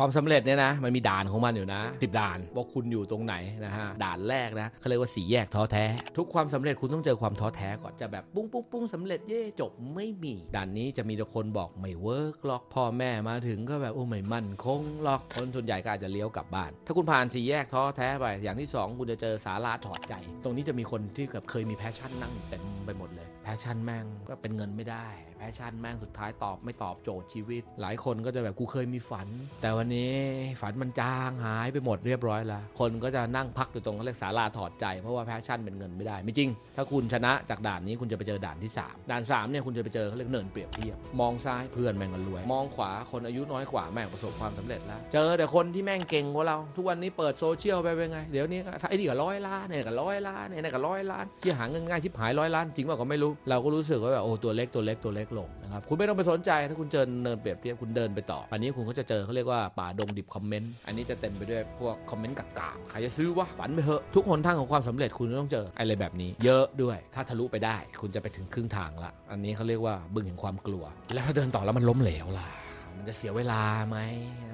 ความสำเร็จเนี่ยนะมันมีด่านของมันอยู่นะสิบด่านว่าคุณอยู่ตรงไหนนะฮะด่านแรกนะเขาเรียกว่าสีแยกท้อแท้ ทุกความสำเร็จคุณต้องเจอความท้อแท้ก่อนจะแบบปุ้งปุ้งปุ้งสำเร็จเย่จบไม่มี ด่านนี้จะมีแต่คนบอกไม่เวิร์กหรอกพ่อแม่มาถึงก็แบบโอ้ไม่มั่นคงหรอกคนส่วนใหญ่ก็อาจจะเลี้ยวกลับบ้าน ถ้าคุณผ่านสีแยกท้อแท้ไปอย่างที่สองคุณจะเจอสาราถอดใจ ตรงนี้จะมีคนที่แบบเคยมีแพชชั่นนั่งเต็มไปหมดเลยแพชชั่นแม่งก็เป็นเงินไม่ได้แพชชั่นแม่งสุดท้ายตอบไม่ตอบโจทย์ชีวิต หลายคนก็จะแบบกูเคยมีฝัน แต่วันนี้ฝันมันจางหายไปหมดเรียบร้อยแล้ว คนก็จะนั่งพักอยู่ตรงเขาเรียกศาลาถอดใจเพราะว่าแพชชั่นเป็นเงินไม่ได้ ไม่จริง ถ้าคุณชนะจากด่านนี้คุณจะไปเจอด่านที่ 3 ด่าน3เนี่ยคุณจะไปเจอเขาเรียกเนินเปรียบเทียบ มองซ้ายเพื่อนแม่งก็รวย มองขวาคนอายุน้อยกว่าแม่งประสบความสำเร็จแล้ว เจอแต่คนที่แม่งเก่งกว่าเรา ทุกวันนี้เปิดโซเชียลไปเป็นไง เดี๋ยวนี้ไอ้นี่ก็ร้อยล้านเนี่ยก็ร้อยล้านเนี่ยก็ร้อยล้านที่หาเงินง่ายที่หายร้อยล้านจริงว่าก็ไม่รู้เราก็รู้สึกว่าแบบโอ้ตัวเล็กตัวเล็กตัวเล็กลงนะครับคุณไม่ต้องไปสนใจถ้าคุณเจอเนินเปรียบเทียบคุณเดินไปต่ออันนี้คุณก็จะเจอเขาเรียกว่าป่าดงดิบคอมเมนต์อันนี้จะเต็มไปด้วยพวกคอมเมนต์กากๆใครจะซื้อวะฝันไปเถอะทุกคนทางของความสำเร็จคุณต้องเจออะไรแบบนี้ เยอะด้วยถ้าทะลุไปได้ คุณจะไปถึงครึ่งทางละ อันนี้เขาเรียกว่าบึงแห่งความกลัว แล้วถ้าเดินต่อแล้วมันล้มเหลวล่ะ มันจะเสียเวลาไหม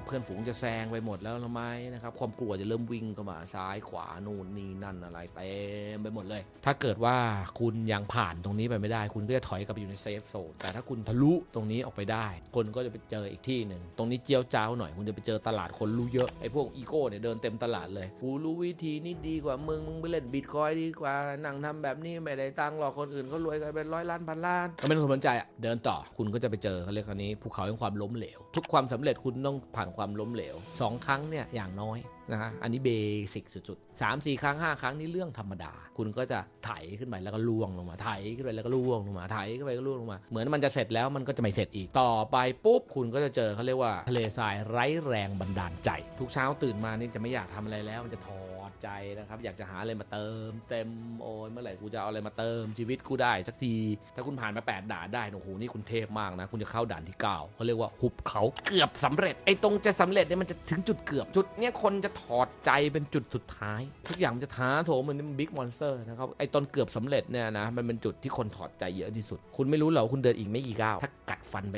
เพื่อนฝูงจะแซงไปหมดแล้วหรือไหมนะครับความกลัวจะเริ่มวิ่งเข้ามาซ้ายขวานู่นนี่นั่นอะไรเต็มไปหมดเลย ถ้าเกิดว่าคุณยังผ่านตรงนี้ไปไม่ได้ คุณก็จะถอยกลับไปอยู่ในเซฟโซนแต่ถ้าคุณทะลุตรงนี้ออกไปได้ คนก็จะไปเจออีกที่หนึ่งตรงนี้เจียวจ้าวหน่อยคุณจะไปเจอตลาดคนรู้เยอะไอ้พวกอีโก้เนี่ยเดินเต็มตลาดเลยกูรู้วิธีนี้ดีกว่ามึงมึงไปเล่นบิตคอยดีกว่านั่งทำแบบนี้ไม่ได้ตังค์หรอกคนอื่นเขารวยกันเป็นร้อยล้านพันล้านก็ไม่ต้องสนใจอะเดินต่อคุณก็จะไปเจอเขาเรียกคำนี้ภูเขาแห่งความล้มเหลวทุกความสำเร็จคุณต้องผ่านความล้มเหลวสองครั้งเนี่ยอย่างน้อย นะฮะอันนี้เบสิกสุดๆสามสี่ครั้งห้าครั้งนี่เรื่องธรรมดา คุณก็จะไถขึ้นไปแล้วก็ล่วงลงมาไถขึ้นไปแล้วก็ล่วงลงมาไถขึ้นไปก็ล่วงลงมา เหมือนมันจะเสร็จแล้วมันก็จะไม่เสร็จอีกต่อไปปุ๊บคุณก็จะเจอเขาเรียกว่าทะเลทรายไร้แรงบันดาลใจ ทุกเช้าตื่นมานี่จะไม่อยากทำอะไรแล้วมันจะท้อใจนะครับอยากจะหาอะไรมาเติม เต็มโอ้ยเมื่อไหร่กูจะเอาอะไรมาเติมชีวิตกูได้สักที ถ้าคุณผ่านมาแปดด่านได้โอ้โหนี่คุณเทพมากนะ คุณจะเข้าด่านที่เก้าเขาเรียกว่าหุบเขาเกือบสำเร็จไอ้ตรงจะสำเร็จเนี่ยมันจะถึงจุดเกือบจุดเนี้ยคนจะถอดใจเป็นจุดสุดท้าย ทุกอย่างมันจะท้าโถมเหมือนบิ๊กมอนสเตอร์นะครับไอตอนเกือบสำเร็จเนี่ยนะมันเป็นจุดที่คนถอดใจเยอะที่สุด คุณไม่รู้เหรอคุณเดินอีกไม่กี่ก้าวถ้ากัดฟันไป